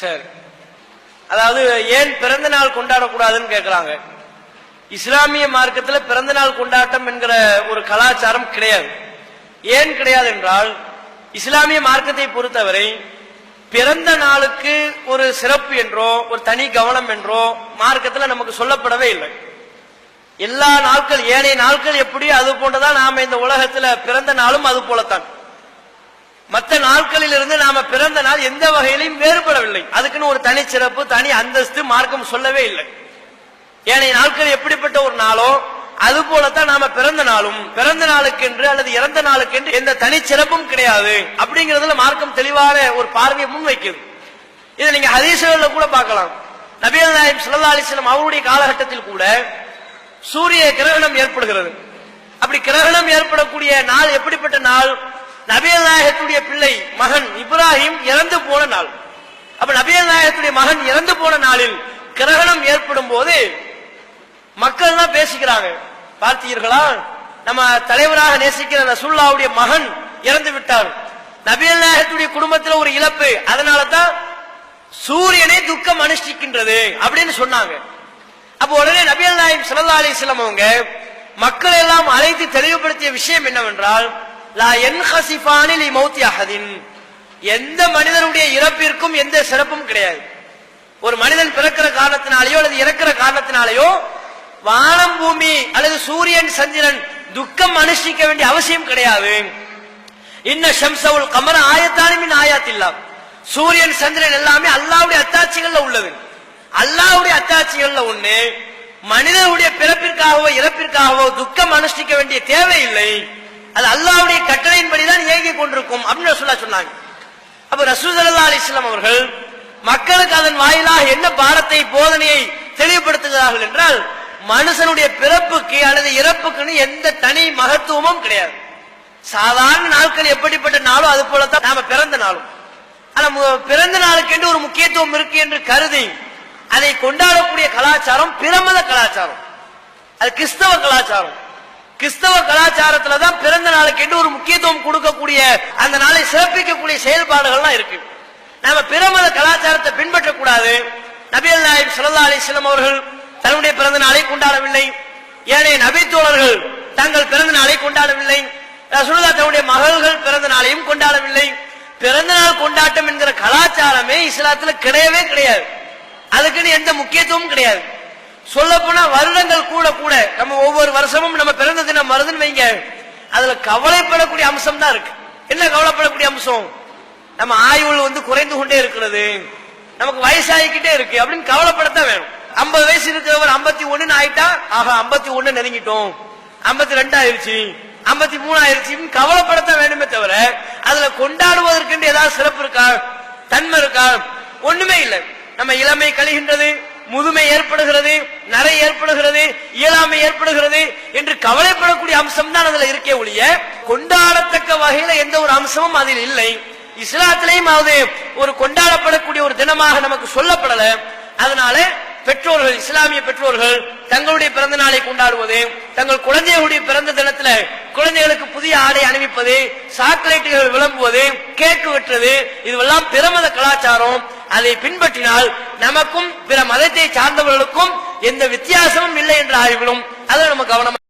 சரி. அதாவது ஏன் பிறந்த நாள் கொண்டாடக்கூடாதுன்னு கேட்கிறாங்க இஸ்லாமிய மார்க்கத்தில் பிறந்த நாள் கொண்டாட்டம் என்கிற ஒரு கலாச்சாரம் கிடையாது. ஏன் கிடையாது என்றால் இஸ்லாமிய மார்க்கத்தை பொறுத்தவரை பிறந்த நாளுக்கு ஒரு சிறப்பு என்றோ ஒரு தனி கவனம் என்றோ மார்க்கத்தில் நமக்கு சொல்லப்படவே இல்லை. எல்லா நாட்கள் ஏனைய நாட்கள் எப்படி அது போன்றதான் நாம இந்த உலகத்துல பிறந்த நாளும் அது போலத்தான். மற்ற நாட்களில் இருந்து நாம பிறந்த நாள் எந்த வகையிலையும் வேறுபடவில்லை. அதுக்குன்னு ஒரு தனி சிறப்பு தனி அந்தஸ்து மார்க்கம் சொல்லவே இல்லை. ஏனைய நாட்கள் எப்படிப்பட்ட ஒரு நாளோ அது போலத்தான் நாம பிறந்த நாளும் பிறந்த நாளுக்கென்று அல்லது இறந்த நாளுக்கென்று எந்த தனி சிறப்பும் கிடையாது அப்படிங்கறதுல மார்க்கம் தெளிவான ஒரு பார்வையை முன்வைக்குது. இதை நீங்க ஹதீசுகள்ல கூட பார்க்கலாம். நபிகள் நாயம் சுல்லா அலிஸ்லாம் அவருடைய காலகட்டத்தில் கூட சூரிய கிரகணம் ஏற்படுகிறது. அப்படி கிரகணம் ஏற்படக்கூடிய நாள் எப்படிப்பட்ட நாள்? நபியல் நாயகத்துடைய பிள்ளை மகன் இப்ராஹிம் இறந்து போன நாள். அப்ப நபியல் நாயகத்துடைய மகன் இறந்து போன நாளில் கிரகணம் ஏற்படும் போது மக்கள் தான் பேசிக்கிறாங்க. பார்த்தீர்களா? நம்ம தலைவராக நேசிக்கிற ரசூல்லாவுடைய மகன் இறந்து விட்டார் நபியல் நாயகத்துடைய குடும்பத்தில் ஒரு இழப்பு. அதனால தான் சூரியனை துக்கம் அனுஷ்டிக்கின்றது அப்படின்னு சொன்னாங்க. அப்ப உடனே நபியல் நாயம் சல்லா அலிஸ்லாம் அவங்க மக்கள் எல்லாம் அழைத்து தெளிவுபடுத்திய விஷயம் என்னவென்றால் லா என் ஹசிஃபானில் மௌத்தி அஹதின். எந்த மனிதனுடைய இறப்பிற்கும் எந்த சிறப்பும் கிடையாது. ஒரு மனிதன் பிறக்கிற காரணத்தினாலேயோ அல்லது இறக்கிற காரணத்தினாலேயோ வானம் பூமி அல்லது சூரியன் சந்திரன் துக்கம் அனுஷ்டிக்க வேண்டிய அவசியம் கிடையாது. இன்ன ஷம்சவுல் கமர ஆயத்தானுமின் ஆயாத்தில்லா. சூரியன் சந்திரன் எல்லாமே அல்லாவுடைய அத்தாட்சிகள்ல உள்ளது. அல்லாவுடைய அத்தாட்சிகள்ல ஒண்ணு மனிதனுடைய பிறப்பிற்காகவோ இறப்பிற்காகவோ துக்கம் அனுஷ்டிக்க வேண்டிய தேவையில்லை. அது அல்லாவுடைய கட்டளையின்படிதான் இயங்கிக் கொண்டிருக்கும் அப்படின்னு சொல்ல சொன்னாங்க. அப்ப ரசூசல்லா அலிஸ்லாம் அவர்கள் மக்களுக்கு அதன் வாயிலாக என்ன பாடத்தை போதனையை தெளிவுபடுத்துகிறார்கள் என்றால் மனுஷனுடைய பிறப்புக்கு அல்லது இறப்புக்குன்னு எந்த தனி மகத்துவமும் கிடையாது. சாதாரண நாட்கள் எப்படிப்பட்ட நாளும் அது போலத்தான் நாம பிறந்த நாளும். ஆனா பிறந்த நாளுக்கு என்று ஒரு முக்கியத்துவம் இருக்கு என்று கருதி அதை கொண்டாடக்கூடிய கலாச்சாரம் பிரமத கலாச்சாரம். அது கிறிஸ்தவ கலாச்சாரம். கிறிஸ்தவ கலாச்சாரத்துல தான் பிறந்த நாளுக்கு ஒரு முக்கியத்துவம் கொடுக்கக்கூடிய அந்த நாளை சிறப்பிக்கக்கூடிய செயல்பாடுகள்லாம் இருக்கு. நாம பிறமத கலாச்சாரத்தை பின்பற்றக்கூடாது. நபியல் நாயம் ஸல்லல்லாஹு அலைஹி அவர்கள் தன்னுடைய பிறந்த நாளை கொண்டாடவில்லை. ஏனைய நபித்தோழர்கள் தங்கள் பிறந்த நாளை கொண்டாடவில்லை. ரசூலுல்லாஹ் தன்னுடைய மகள்கள் பிறந்த நாளையும் கொண்டாடவில்லை. பிறந்த நாள் கொண்டாட்டம் என்கிற கலாச்சாரமே இஸ்லாத்துல கிடையவே கிடையாது. அதுக்குன்னு எந்த முக்கியத்துவமும் கிடையாது. சொல்ல போனா வருடங்கள் கூட கூட நம்ம ஒவ்வொரு வருஷமும் நம்ம பிறந்த தினம் வருதுன்னு வைங்க அதுல கவலைப்படக்கூடிய அம்சம் தான் இருக்கு. என்ன கவலைப்படக்கூடிய அம்சம்? நம்ம ஆயுள் வந்து குறைந்து கொண்டே இருக்கிறது. நமக்கு வயசாகிக்கிட்டே இருக்கு அப்படின்னு கவலைப்படத்தான் வேணும். ஐம்பது வயசு இருக்கிறவர் ஐம்பத்தி ஒண்ணுன்னு ஆயிட்டா ஆஹா ஐம்பத்தி ஒண்ணு நெருங்கிட்டோம். ஐம்பத்தி ரெண்டு ஆயிருச்சு. ஐம்பத்தி மூணு ஆயிருச்சு கவலைப்படத்தான் வேணுமே தவிர அதுல கொண்டாடுவதற்கு ஏதாவது சிறப்பு இருக்கா? தன்மை இருக்கா? ஒண்ணுமே இல்லை. நம்ம இளமை கழிகின்றது. முதுமை ஏற்படுகிறது நரை ஏற்படுகிறது இயலாமை ஏற்படுகிறது என்று கவலைப்படக்கூடிய அம்சம் தான் அதுல இருக்கே ஒழிய கொண்டாடத்தக்க வகையில எந்த ஒரு அம்சமும் அதில் இல்லை. இஸ்லாத்திலையும் அது ஒரு கொண்டாடப்படக்கூடிய ஒரு தினமாக நமக்கு சொல்லப்படல. அதனால பெற்றோர்கள் இஸ்லாமிய பெற்றோர்கள் தங்களுடைய பிறந்த நாளை கொண்டாடுவது தங்கள் குழந்தைகளுடைய பிறந்த தினத்துல குழந்தைகளுக்கு புதிய ஆடை அணிவிப்பது சாக்லேட்டுகள் விளம்புவது கேக்கு வெட்டுறது இதுவெல்லாம் பிரமத கலாச்சாரம். அதை பின்பற்றினால் நமக்கும் பிற மதத்தை சார்ந்தவர்களுக்கும் எந்த வித்தியாசமும் இல்லை என்ற ஆய்வுகளும் அதை நம்ம கவனமாக